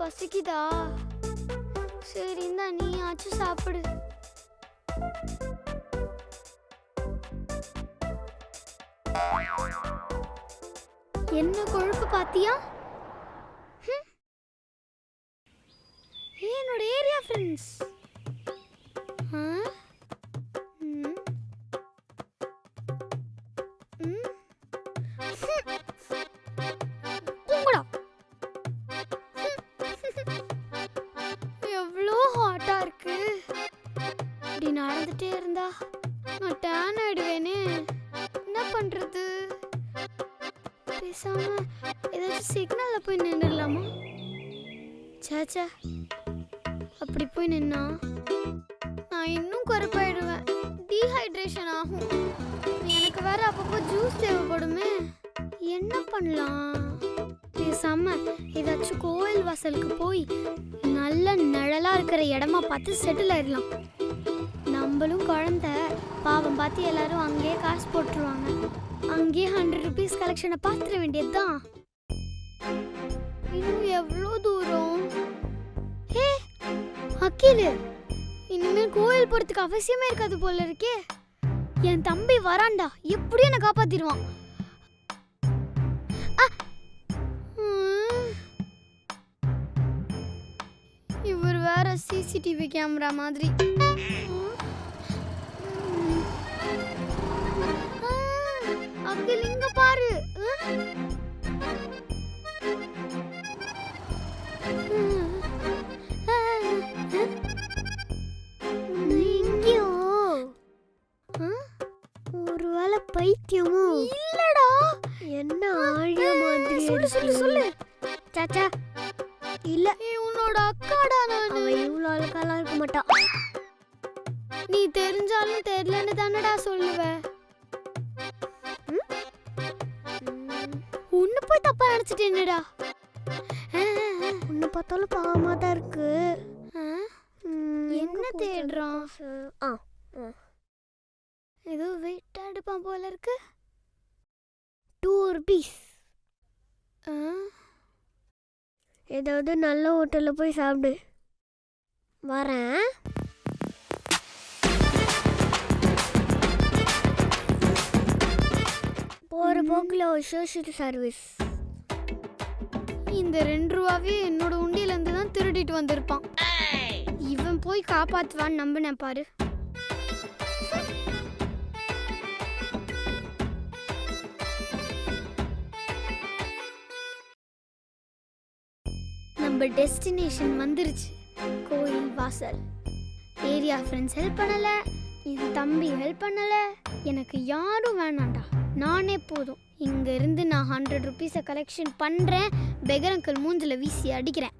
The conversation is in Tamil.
பசிக்குதா? சரி இந்தா ஆச்சும் சாப்பிடு. என்ன கொழுப்பு பாத்தியா? என்னோட ஏரியா ஃப்ரெண்ட்ஸ் இப்படி இருந்தா நான் டேன் ஆயிடுவேனே. என்ன பண்றது? பேசாம ஏதாச்சும் சிக்னல்ல போய் நின்றுடலாமா? சேச்சா அப்படி போய் நின்னா நான் இன்னும் குறைப்பாயிடுவேன். டீஹைட்ரேஷன் ஆகும். எனக்கு வேற அப்பப்போ ஜூஸ் தேவைப்படுமே. என்ன பண்ணலாம்? பேசாம ஏதாச்சும் கோயில் வாசலுக்கு போய் நல்ல நிழலா இருக்கிற இடமா பார்த்து செட்டில் ஆயிடலாம். நம்மளும் குழந்த. பாவம் பார்த்து எல்லாரும் அங்கேயே காசு போட்டுருவாங்க. அங்கேயே ஹண்ட்ரட் ருபீஸ் கலெக்ஷனை பார்த்துட வேண்டியதுதான். இன்னும் எவ்வளோ தூரம்? ஹே அக்கீலு இனிமேல் கோயில் போகிறதுக்கு அவசியமே இருக்காது போல இருக்கே. என் தம்பி வரான்டா எப்படியும் என்னை காப்பாத்திடுவான். ம். இவர் வேற சிசிடிவி கேமரா மாதிரி. ஒருவேளை பைத்தியமோ இல்லடா. என்ன ஆழிய மாதிரி சொல்லு சொல்லு சொல்லு. சாச்சா. இல்ல. உன்னோட அக்காடா நான். அவ இவ்வளோ அழகாலாம் இருக்க மாட்டா. நீ தெரிஞ்சாலும் தெரியலன்னு தானடா சொல்லுவ. உன்னை போய் தப்பா நினைச்சிட்டேனடா. உன்னை பார்த்தாலும் பாவமா தான் இருக்கு. என்ன தேடுறான்? ஆ. ஏதோ வெயிட் எடுப்பான் போல இருக்கு. டூ ருபீஸ் ஏதாவது நல்ல ஹோட்டலில் போய் சாப்பிடு. வரேன். போகிற போக்கில் ஒரு சோஷியல் சர்வீஸ் இந்த ரெண்டு ரூபாவே என்னோட உண்டியிலேருந்து தான் திருடிட்டு வந்திருப்பான். இவன் போய் காப்பாத்துவான்னு நம்பினேன் பாரு. நம்ம டெஸ்டினேஷன் வந்துருச்சு. கோயில் வாசல். ஏரியா ஃப்ரெண்ட்ஸ் ஹெல்ப் பண்ணல. என் தம்பி ஹெல்ப் பண்ணல. எனக்கு யாரும் வேணாண்டா நானே போதும். இங்கேருந்து நான் ஹண்ட்ரட் ருபீஸை கலெக்ஷன் பண்ணுறேன் பெகர் அங்கிள் மூஞ்சில வீசி அடிக்கிறேன்.